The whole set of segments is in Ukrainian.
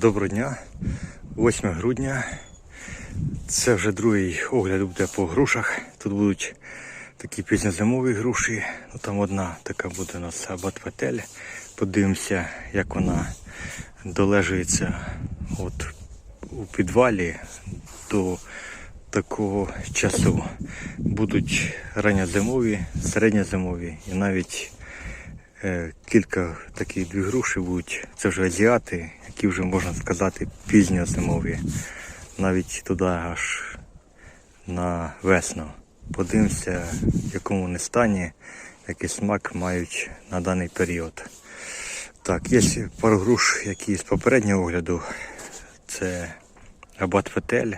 Доброго дня, 8 грудня. Це вже другий огляд буде по грушах. Тут будуть такі пізньозимові груші. Ну, там одна така буде у нас абатватель. Подивимося, як вона долежується от у підвалі до такого часу. Будуть ранньозимові, середньозимові і навіть Кілька таких дві груші будуть. Це вже азіати, які вже можна сказати пізньозимові. Навіть туди аж на весну. Подивимося, в якому вони стані, який смак мають на даний період. Так, є пару груш, які з попереднього огляду. Це Абат Фетель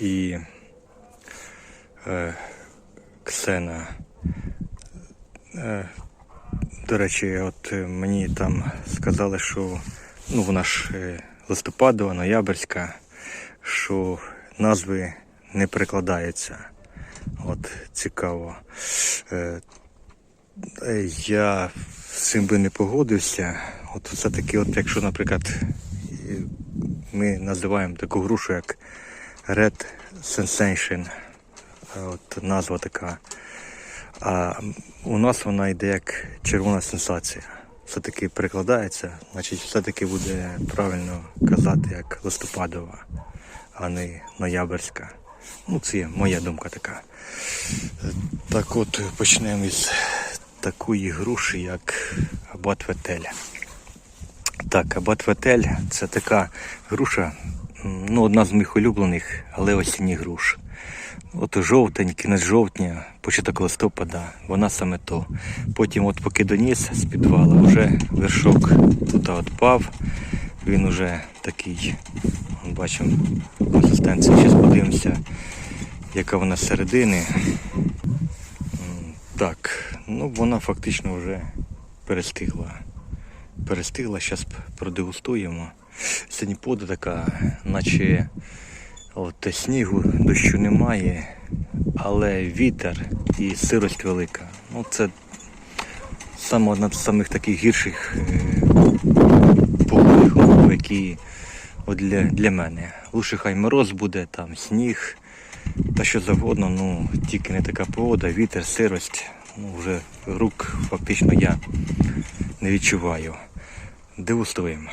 і е, Ксена. Е, до речі, от е, мені там сказали, що ну вона ж е, листопадова, ноябрьська, що назви не перекладаються. От цікаво. Е, Я з цим би не погодився. От все-таки, от якщо, наприклад, ми називаємо таку грушу як Red Sensation, от назва така. А у нас вона йде як червона сенсація. Все-таки перекладається, значить все-таки буде правильно казати як листопадова, а не ноябрьська. Ну, це є моя думка така. Так от почнемо із такої груші, як Абат Ветеля. Так, Абат Ветель це така груша, ну, одна з моїх улюблених, але осінніх груш. От жовтень, кінець жовтня, початок листопада, вона саме то. Потім, от поки доніс з підвала, вже вершок тут відпав. Він уже такий, бачимо, консистенція. Зараз подивимося, яка вона середини. Так, ну вона фактично вже перестигла. Перестигла, зараз продегустуємо. Сьогодні пода така, наче От снігу, дощу немає, але вітер і сирость велика. Ну це саме одна з самих таких гірших е, погодних які от для, для мене. Лучше хай мороз буде, там сніг та що завгодно, ну тільки не така погода, вітер, сирость. Ну вже рук фактично я не відчуваю. Дегустуємо.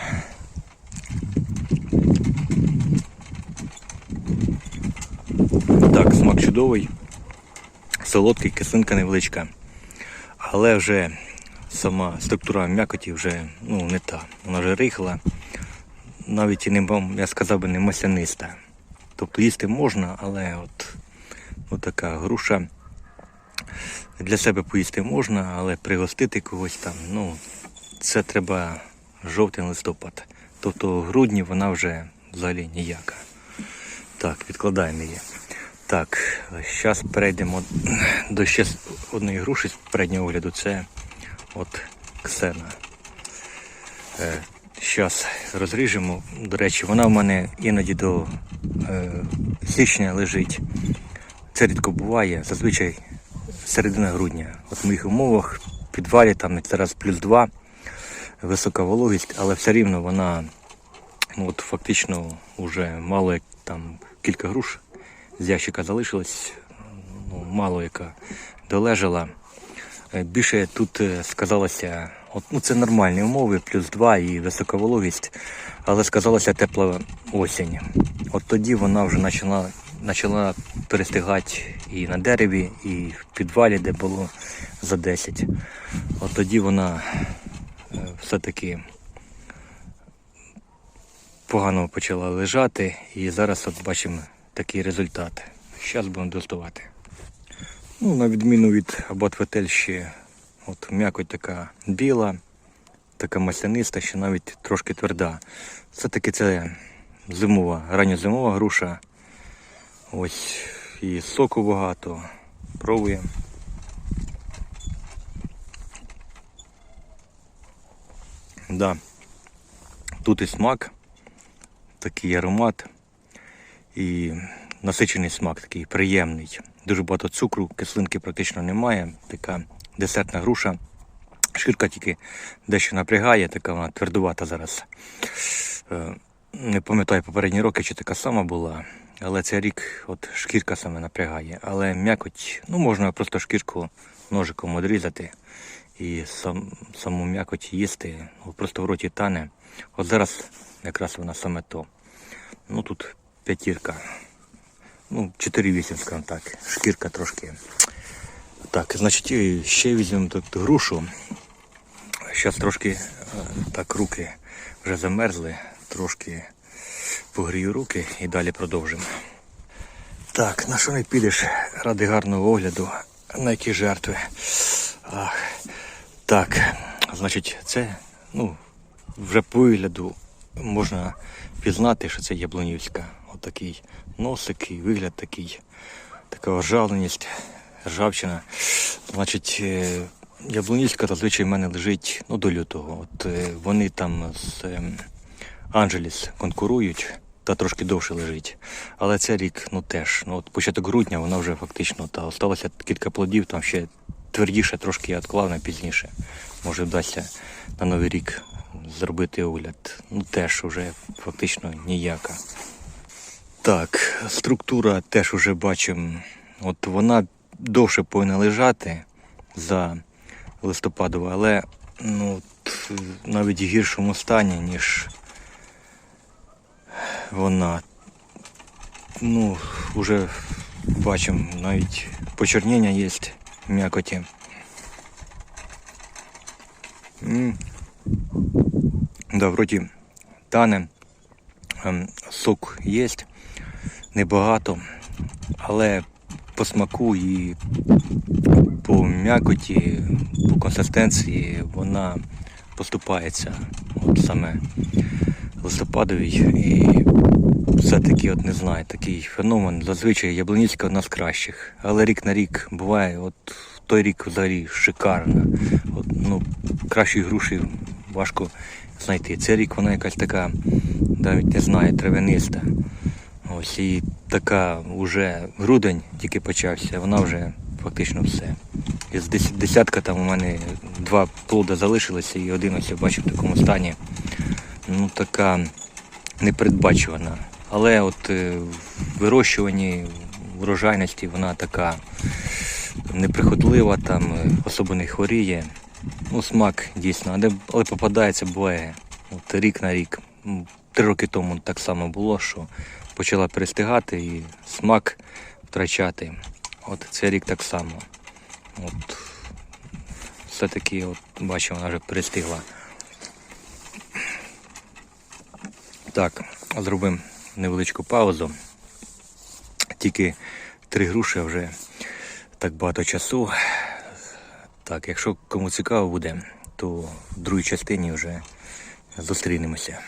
Так, смак чудовий, солодкий, кислинка невеличка. Але вже сама структура м'якоті вже ну, не та. Вона вже рихла, навіть і не я сказав би не масляниста. Тобто їсти можна, але от, от така груша для себе поїсти можна, але пригостити когось там, ну, це треба жовтень листопад. Тобто в грудні вона вже взагалі ніяка. Так, відкладаємо її. Так, зараз перейдемо до ще одної груші з переднього огляду. Це от Ксена. Зараз розріжемо. До речі, вона в мене іноді до е, січня лежить. Це рідко буває. Зазвичай середина грудня. От в моїх умовах в підвалі там зараз плюс 2, висока вологість, але все рівно вона ну, от фактично вже мало як там кілька груш з ящика залишилось, ну, мало яка долежала. Е, Більше тут е, сказалося, от, ну це нормальні умови, плюс 2 і висока вологість, але сказалася тепла осінь. От тоді вона вже почала, почала перестигати і на дереві, і в підвалі, де було за 10. От тоді вона все-таки погано почала лежати, і зараз от бачимо такий результат. Зараз будемо достувати. Ну, на відміну від Абатветель ще от м'якоть така біла, така масляниста, ще навіть трошки тверда. Все-таки це зимова, ранньозимова груша. Ось і соку багато. Пробуємо. Да. Тут і смак, такий аромат і насичений смак такий приємний. Дуже багато цукру, кислинки практично немає. Така десертна груша. Шкірка тільки дещо напрягає, така вона твердувата зараз. Е, не пам'ятаю попередні роки, чи така сама була. Але цей рік от шкірка саме напрягає. Але м'якоть, ну можна просто шкірку ножиком одрізати і сам, саму м'якоть їсти. Просто в роті тане. От зараз якраз вона саме то. Ну тут п'ятірка. Ну, 4-8, скажімо так. Шкірка трошки. Так, значить, ще візьмемо тут грушу. Зараз трошки е, так руки вже замерзли, трошки погрію руки і далі продовжимо. Так, на що не підеш ради гарного огляду, на які жертви. Ах. Так, значить, це, ну, вже по вигляду можна пізнати, що це яблунівська. Отакий носик і вигляд такий, така ожавленість, ржавчина. Значить, е, яблунівська зазвичай в мене лежить ну, до лютого. От е, вони там з ем, Анджеліс конкурують та трошки довше лежить. Але це рік, ну теж. Ну, от початок грудня вона вже фактично та осталося кілька плодів, там ще твердіше трошки я відклав на пізніше. Може вдасться на новий рік зробити огляд. Ну теж вже фактично ніяка. Так, структура теж уже бачимо. От вона довше повинна лежати за листопадову, але ну, навіть в гіршому стані, ніж вона. Ну, вже бачимо, навіть почернення є м'якоті. Да, вроді тане, ем, сок є, небагато, але по смаку і по м'якоті, по консистенції вона поступається от саме листопадовій. І все-таки, от не знаю, такий феномен. Зазвичай Яблонівська одна з кращих. Але рік на рік буває, от той рік взагалі шикарна. От, ну, кращої груші важко знайти. Цей рік вона якась така, навіть не знаю, травяниста. Ось і така вже грудень тільки почався, вона вже фактично все. Із дес- десятка там у мене два плода залишилося і один ось я бачу в такому стані. Ну така непередбачувана. Але от е, в вирощуванні врожайності вона така неприхотлива, там е, особо не хворіє. Ну, смак дійсно, але, але попадається буває от, рік на рік. Три роки тому так само було, що почала перестигати і смак втрачати. От цей рік так само. От, все-таки, от, бачу, вона вже перестигла. Так, зробимо невеличку паузу. Тільки три груші вже так багато часу. Так, якщо кому цікаво буде, то в другій частині вже зустрінемося.